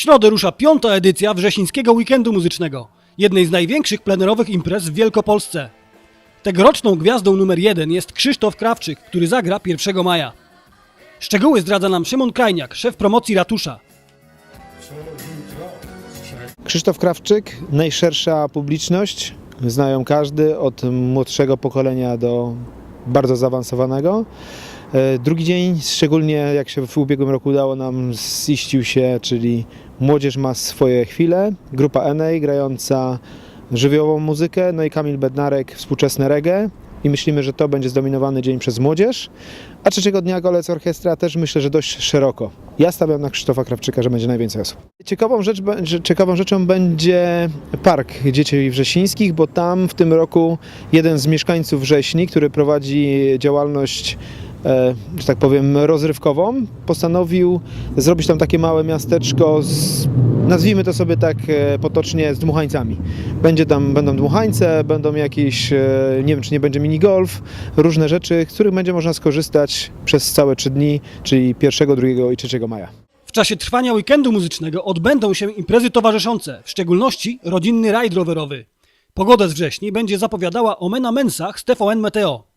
W środę rusza piąta edycja wrzesińskiego weekendu muzycznego, jednej z największych plenerowych imprez w Wielkopolsce. Tegoroczną gwiazdą numer jeden jest Krzysztof Krawczyk, który zagra 1 maja. Szczegóły zdradza nam Szymon Krajniak, szef promocji ratusza. Krzysztof Krawczyk, najszersza publiczność, znają każdy, od młodszego pokolenia do bardzo zaawansowanego. E, Drugi dzień, szczególnie jak się w ubiegłym roku udało nam, ziścił się, czyli młodzież ma swoje chwile, grupa Enej grająca żywiołową muzykę, no i Kamil Bednarek współczesne reggae i myślimy, że to będzie zdominowany dzień przez młodzież, a trzeciego dnia Golec Orkiestra też myślę, że dość szeroko. Ja stawiam na Krzysztofa Krawczyka, że będzie najwięcej osób. Ciekawą, rzecz, ciekawą rzeczą będzie Park Dzieci Wrzesińskich, bo tam w tym roku jeden z mieszkańców Wrześni, który prowadzi działalność że tak powiem, rozrywkową, postanowił zrobić tam takie małe miasteczko z, nazwijmy to sobie tak e, potocznie, z dmuchańcami. Będzie tam, będą dmuchańce, będą jakieś, e, nie wiem czy nie będzie minigolf, różne rzeczy, z których będzie można skorzystać przez całe trzy dni, czyli 1, 2 i 3 maja. W czasie trwania weekendu muzycznego odbędą się imprezy towarzyszące, w szczególności rodzinny rajd rowerowy. Pogodę z wrześni będzie zapowiadała Omena Mensach z TVN Meteo.